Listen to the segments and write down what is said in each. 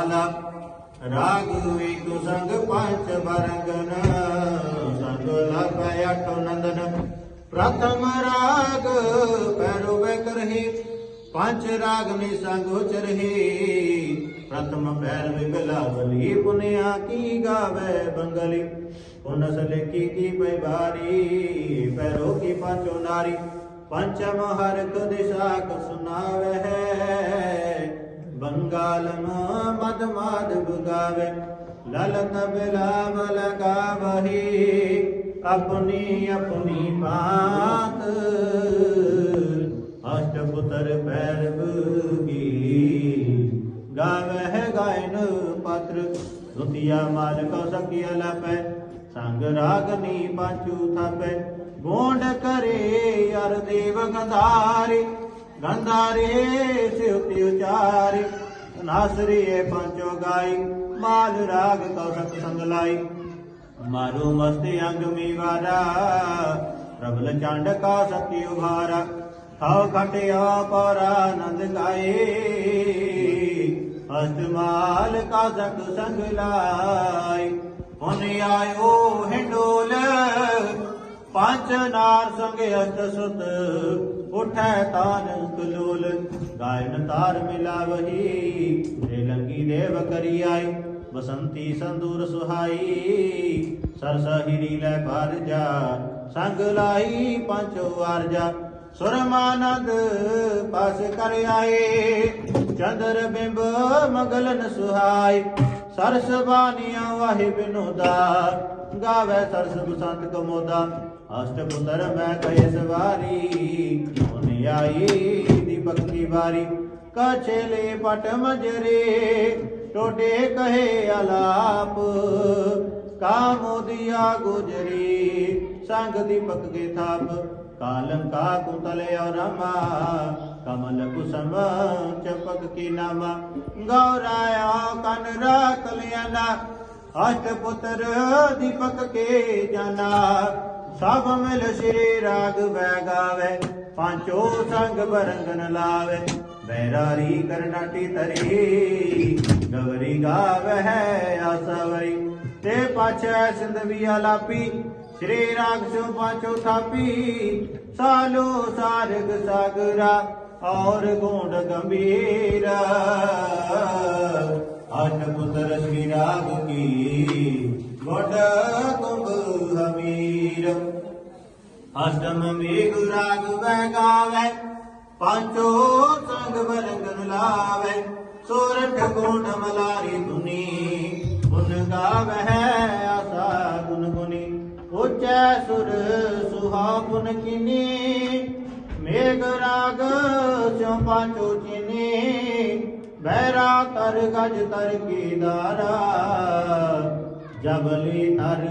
ਮਾਲਾ ਰਾਗ ਏਕ ਸੰਗ ਪੰਚ ਬਰੰਗਨ ਸੰਗ ਲਪੈ ਅਠ ਨੰਦਨ। ਪ੍ਰਥਮ ਰਾਗ ਪੈਰੋ ਵੇ ਕਰਹੀ, ਪੰਜ ਰਾਗ ਮੇ ਸੰਗ ਉਚਰਹੀ ਪ੍ਰਥਮ ਪੈਰ ਵਿਗਲਾ ਬਲੀ ਪੁਨਿਆ ਕੀ ਗਾਵੇ ਬੰਗਲੀ। ਪੁਨਸ ਲੇਖੀ ਕੀ ਪੈ ਬਾਰੀ, ਪੈਰੋ ਕੀ ਪੰਚੋ ਨਾਰੀ। ਪੰਚਮ ਹਰਕ ਦਿਸ਼ਾ ਕ ਸੁਨਾਵੇ ਬੰਗਾਲਮ ਮਦ ਮਾਧਵ ਗਾਵੇ ਲਲਤ ਬਿਲਾਵ ਲਗਾਵਹੀ ਆਪਣੀ ਆਪਣੀ ਬਾਤ। ਅਸ਼ਟ ਪੁੱਤਰ ਪੈਰ ਬਗੀ ਗਾਵਹਿ ਗਾਇਨ ਪਤਰ ਦੁਤੀਆ ਮਾਲ ਕੋ ਸਕਿਆ ਲਪੈ ਸੰਗ ਰਾਗਨੀ ਪਾਚੂ ਥਪੈ। ਗੋਂਡ ਕਰੇ ਅਰ ਦੇਵ ਗੰਧਾਰੇ ਗੰਧਾਰੇ ਸਿਉਤੀ ਉਚਾਰੇ ਨਾਸਰੀਏ ਪੰਚੋ ਗਾਈ, ਮਾਲ ਰਾਗ ਕੋ ਸਤ ਸੰਗ ਲਾਈ। ਮਾਰੂ ਮਸਤੀ ਅੰਗ ਮੀਵਾਰਾ ਪ੍ਰਬਲ ਚੰਡ ਕਾ ਸਤੀ ਉਭਾਰਾ ਹਉ ਖਟਿਆ ਪਰ ਆਨੰਦ ਗਾਏ। ਅਸਮਾਲ ਕਾ ਸਤ ਸੰਗ ਲਾਈ ਹੁਨ ਆਇਓ ਹਿੰਡੋਲ ਪੰਜ ਨਾਰ ਸੰਗ ਅਸ਼ਟ ਸੁਤ ਉਠੈ ਤਾਨ ਕਲੋਲ। ਗਾਇਨ ਤਾਰ ਮਿਲਾਵਹੀ ਰੇ ਲੰਗੀ ਦੇਵ ਕਰੀ ਆਈ। ਬਸੰਤੀ ਸੰਦੂਰ ਸੁਹਾਈ ਸਰਸ ਲੈ ਪਰ ਜਾ। ਸੰਗ ਲਾਈ ਪੰਚੋ ਅਰਜਾ ਸੁਰਮਾਨੰਦ ਪਾਸ ਕਰ ਆਏ। ਚੰਦਰ ਬਿੰਬ ਮਗਲਨ ਸੁਹਾਈ ਸਰਸ ਬਾਨੀਆਂ ਵਾਹਿ ਬਿਨੋਦਾ। ਗਾਵੇ ਸਰਸ ਬਸੰਤ ਕਮੋਦਾ ਅਸ਼ਟ ਪੁੱਤਰ ਮੈਂ ਕਹੇ ਸਵਾਰੀ। ਉਹਨੇ ਆਈ ਦੀਪਕ ਦੀ ਵਾਰੀ ਕਛਲੇ ਪਟ ਮਜਰੇ। ਟੋਟੇ ਕਹੇ ਅਲਾਪ ਕਾਮੋਦੀਆ ਗੁਜਰੀ, ਸੰਗ ਦੀਪਕ ਕੇ ਥਾਪ। ਕਾਲੰਕਾ ਕੁੰਤਲ ਔਰਮਾ ਕਮਲ ਕੁਸਮ ਚਪਕ ਕੀ ਨਾਮਾ। ਗੌਰਾਇਆ ਕਨ ਰਾਖ ਲਿਆਨਾ ਅਸ਼ਟ ਪੁੱਤਰ ਦੀਪਕ ਕੇ ਜਾਨਾ। ਸਭ ਮਿਲ ਸ੍ਰੀ ਰਾਗ ਵੈ ਗਾਵੇ, ਪਾਂਚੋ ਸੰਗ ਬਰੰਗਨ ਲਾਵੇ। ਬੈਰਾਰੀ ਕਰਨਾਟੀ ਤਰੀ ਗਵਰੀ ਗਾਵੇ ਆਸਵਰੀ ਤੇ ਪਾਛੈ ਸਿੰਧਵੀ ਆਲਾਪੀ ਸ੍ਰੀ ਰਾਗ ਪਾਚੋ ਥਾਪੀ ਸਾਲੋ ਸਾਰਗ ਸਾਗਰਾ, ਔਰ ਗੋਂਡ ਗੰਭੀਰ। ਅਠ ਪੁੱਤਰ ਸ੍ਰੀ ਰਾਗ ਕੀ ਗੋਡ ਕੁੰਭ ਹਮੀਰ। ਅਸ਼ਟਮ ਮੇਘ ਰਾਗ ਵੈ ਗਾਵੇ ਪਾਂਚੋ ਸੰਗ ਬਰੰਗਨ ਲਾਵੇ ਸੋਰਠ ਗੁਣ ਮਲਾਰੀ ਧੁਨੀ ਗੁਣ ਗਾਵੇ ਸੁਹਾਵਨ ਕਿਨੀ, ਮੇਘ ਰਾਗ ਸਿਉ ਪਾਂਚੋ ਚੀਨੀ, ਬਹਿਰਾ ਤਰ ਗਜ ਤਰ ਕੀ ਦਾਰਾ। ਜਬਲੀ ਤਰ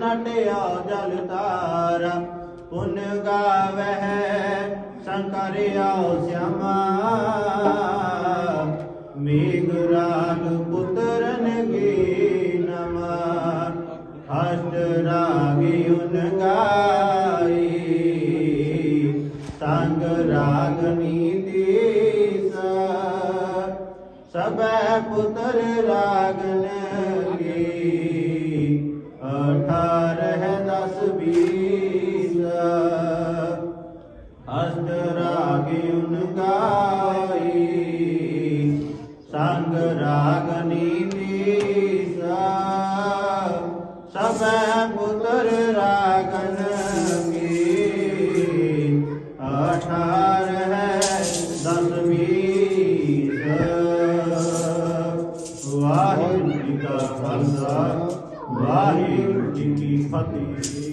ਨਟਿਆ ਜਲ ਤਾਰਾ, ਪੁਨ ਗਾਵਹਿ ਸ਼ੰਕਰ ਆਉ ਸਿਆਮਾ। ਸਭੈ ਪੁੱਤਰ ਰਾਗਨ ਕੀ ਅਠਾਰਹ ਦਸ ਬੀਸ। ਅਸ਼ਟ ਰਾਗ ਉਨ ਵਾਹਿਗੁਰੂ ਜੀ ਕਾ ਖਾਲਸਾ ਵਾਹਿਗੁਰੂ ਜੀ ਕੀ ਫਤਿਹ